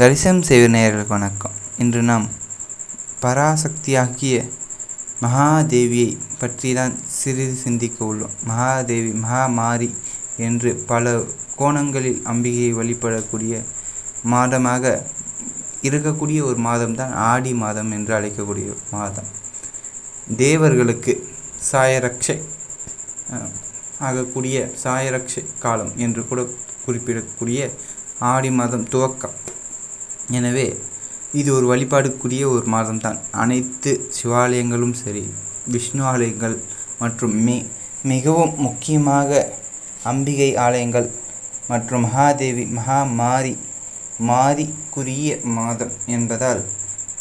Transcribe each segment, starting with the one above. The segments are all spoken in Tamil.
தரிசனம் செய்வ நேயர்களுக்கு வணக்கம். இன்று நாம் பராசக்தியாகிய மகாதேவியை பற்றி தான் சிறிது சிந்திக்க உள்ளோம். மகாதேவி மகாமாரி என்று பல கோணங்களில் அம்பிகையை வழிபடக்கூடிய மாதமாக இருக்கக்கூடிய ஒரு மாதம்தான் ஆடி மாதம் என்று அழைக்கக்கூடிய மாதம். தேவர்களுக்கு சாயரக்ஷை ஆகக்கூடிய சாயரக்ஷை காலம் என்று கூட குறிப்பிடக்கூடிய ஆடி மாதம் துவக்கம். எனவே இது ஒரு வழிபாடுக்குரிய ஒரு மாதம்தான். அனைத்து சிவாலயங்களும் சரி விஷ்ணு ஆலயங்கள் மற்றும் மி மிகவும் முக்கியமாக அம்பிகை ஆலயங்கள் மற்றும் மகாதேவி மகாமாரி மாரிக்குரிய மாதம் என்பதால்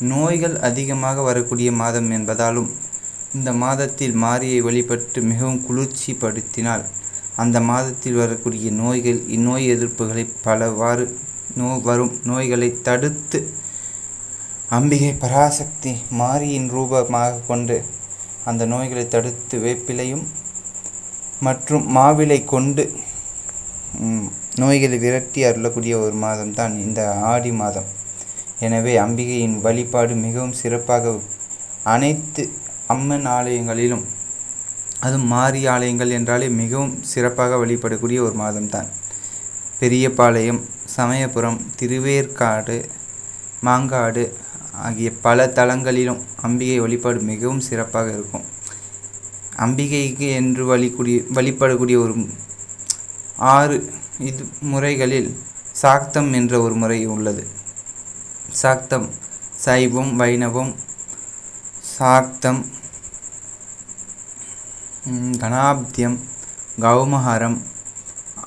நோய்கள் அதிகமாக வரக்கூடிய மாதம் என்பதாலும் இந்த மாதத்தில் மாரியை வழிபட்டு மிகவும் குளிர்ச்சிப்படுத்தினால் அந்த மாதத்தில் வரக்கூடிய நோய்கள் இந்நோய் எதிர்ப்புகளை பலவாறு நோ வரும் நோய்களை தடுத்து அம்பிகை பராசக்தி மாரியின் ரூபமாக கொண்டு அந்த நோய்களை தடுத்து வேப்பிலையும் மற்றும் மாவிலை கொண்டு நோய்களை விரட்டி அருளக்கூடிய ஒரு மாதம் தான் இந்த ஆடி மாதம். எனவே அம்பிகையின் வழிபாடு மிகவும் சிறப்பாக அனைத்து அம்மன் ஆலயங்களிலும் அதுவும் மாரி ஆலயங்கள் என்றாலே மிகவும் சிறப்பாக வழிபடக்கூடிய ஒரு மாதம்தான். பெரியபாளையம் சமயபுரம் திருவேற்காடு மாங்காடு ஆகிய பல தலங்களிலும் அம்பிகை வழிபாடு மிகவும் சிறப்பாக இருக்கும். அம்பிகைக்கு என்று வழிகூடி வழிபடக்கூடிய ஒரு ஆறு இது முறைகளில் சாக்தம் என்ற ஒரு முறை உள்ளது. சாக்தம் சைவம் வைணவம் சாக்தம் கணாப்தியம் கௌமஹாரம்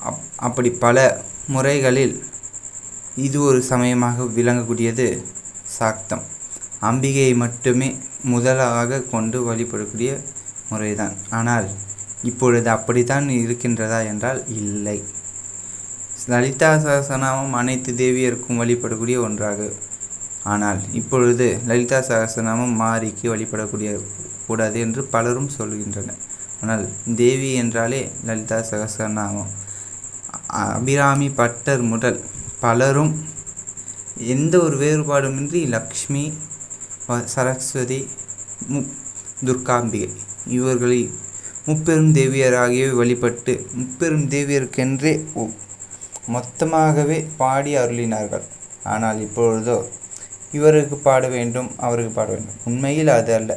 அப் அப்படி பல முறைகளில் இது ஒரு சமயமாக விளங்கக்கூடியது. சாக்தம். அம்பிகையை மட்டுமே முதலாக கொண்டு வழிபடக்கூடிய முறைதான். ஆனால் இப்பொழுது அப்படித்தான் இருக்கின்றதா என்றால் இல்லை. லலிதா சகசநாமம் அனைத்து தேவியருக்கும் வழிபடக்கூடிய ஒன்றாக. ஆனால் இப்பொழுது லலிதா சகசநாமம் மாரிக்கு வழிபடக்கூடிய கூடாது என்று பலரும் சொல்கின்றனர். ஆனால் தேவி என்றாலே லலிதா சகசநாமம். அபிராமி பட்டர் முதல் பலரும் எந்த ஒரு வேறுபாடுமின்றி லக்ஷ்மி சரஸ்வதி மு துர்காம்பிகை. இவர்களை முப்பெரும் தேவியராகியவை வழிபட்டு முப்பெரும் தேவியருக்கென்றே மொத்தமாகவே பாடி அருளினார்கள். ஆனால் இப்பொழுதோ இவருக்கு பாட வேண்டும் அவருக்கு பாட வேண்டும். உண்மையில் அது அல்ல.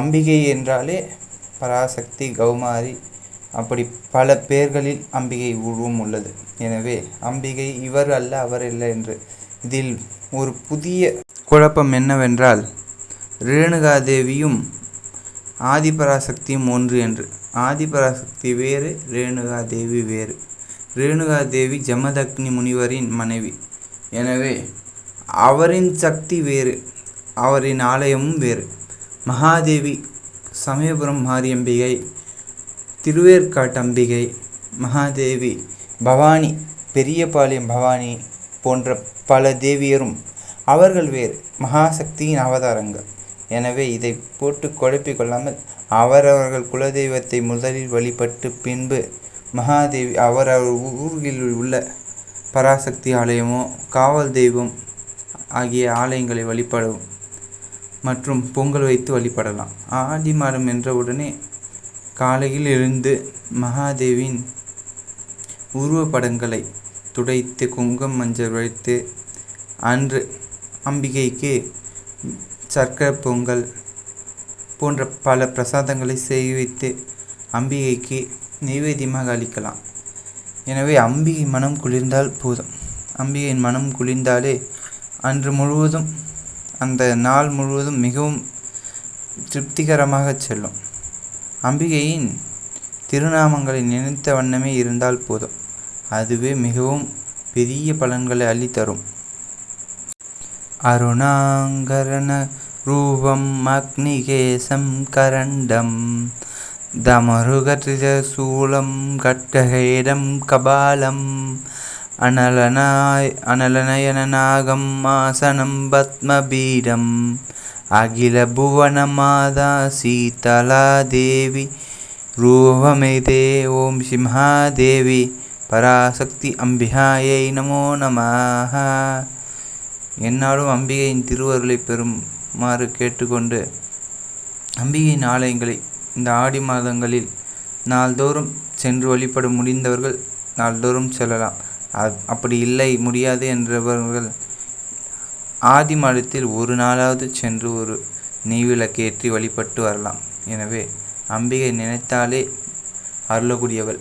அம்பிகை என்றாலே பராசக்தி கௌமாரி அப்படி பல பேர்களில் அம்பிகை உருவம் உள்ளது. எனவே அம்பிகை இவர் அல்ல அவர் அல்ல என்று. இதில் ஒரு புதிய குழப்பம் என்னவென்றால் ரேணுகாதேவியும் ஆதிபராசக்தியும் ஒன்று என்று. ஆதிபராசக்தி வேறு ரேணுகாதேவி வேறு. ரேணுகாதேவி ஜமதக்னி முனிவரின் மனைவி. எனவே அவரின் சக்தி வேறு அவரின் ஆலயமும் வேறு. மகாதேவி சமயபுரம் மாரியம்பிகை திருவேற்காட்டம்பிகை மகாதேவி பவானி பெரியபாளையம் பவானி போன்ற பல தேவியரும் அவர்கள் வேறு மகாசக்தியின் அவதாரங்கள். எனவே இதை போட்டு குழப்பிக் கொள்ளாமல் அவரவர்கள் குலதெய்வத்தை முதலில் வழிபட்டு பின்பு மகாதேவி அவரவர் ஊர்களில் உள்ள பராசக்தி ஆலயமோ காவல் தெய்வம் ஆகிய ஆலயங்களை வழிபடவும் மற்றும் பொங்கல் வைத்து வழிபடலாம். ஆடி மாதம் என்ற உடனே காலையில் எழுந்து மகாதேவின் உருவப்படங்களை துடைத்து குங்குமம் மஞ்சள் வைத்து அன்று அம்பிகைக்கு சர்க்கரை பொங்கல் போன்ற பல பிரசாதங்களை செய்வித்து அம்பிகைக்கு நைவேத்தியமாக அளிக்கலாம். எனவே அம்பிகை மனம் குளிர்ந்தால் போதும். அம்பிகையின் மனம் குளிர்ந்தாலே அன்று முழுவதும் அந்த நாள் முழுவதும் மிகவும் திருப்திகரமாக செல்லும். அம்பிகையின் திருநாமங்களை நினைத்த வண்ணமே இருந்தால் போதும். அதுவே மிகவும் பெரிய பலன்களை அள்ளித்தரும். அருணாங்கரண ரூபம் அக்னிகேசம் கரண்டம் தமருகசூலம் கட்டகேடம் கபாலம் அனலனாய் அனலநயனநாகம் ஆசனம் பத்மபீடம் அகில புவனமாதா சீதலா தேவி ரூபமேதே ஓம் சிம்ஹா தேவி பராசக்தி அம்பிகாயை நமோ நமாக என்னாலும் அம்பிகையின் திருவருளை பெறுமாறு கேட்டுக்கொண்டு அம்பிகையின் ஆலயங்களை இந்த ஆடி மாதங்களில் நாள்தோறும் சென்று வழிபட முடிந்தவர்கள் நாள்தோறும் செல்லலாம். அப்படி இல்லை முடியாது என்றவர்கள் ஆதி மாதத்தில் ஒரு நாளாவது சென்று ஒரு நெய்விளக்கு ஏற்றி வழிபட்டு வரலாம். எனவே அம்பிகை நினைத்தாலே அருளக்கூடியவள்.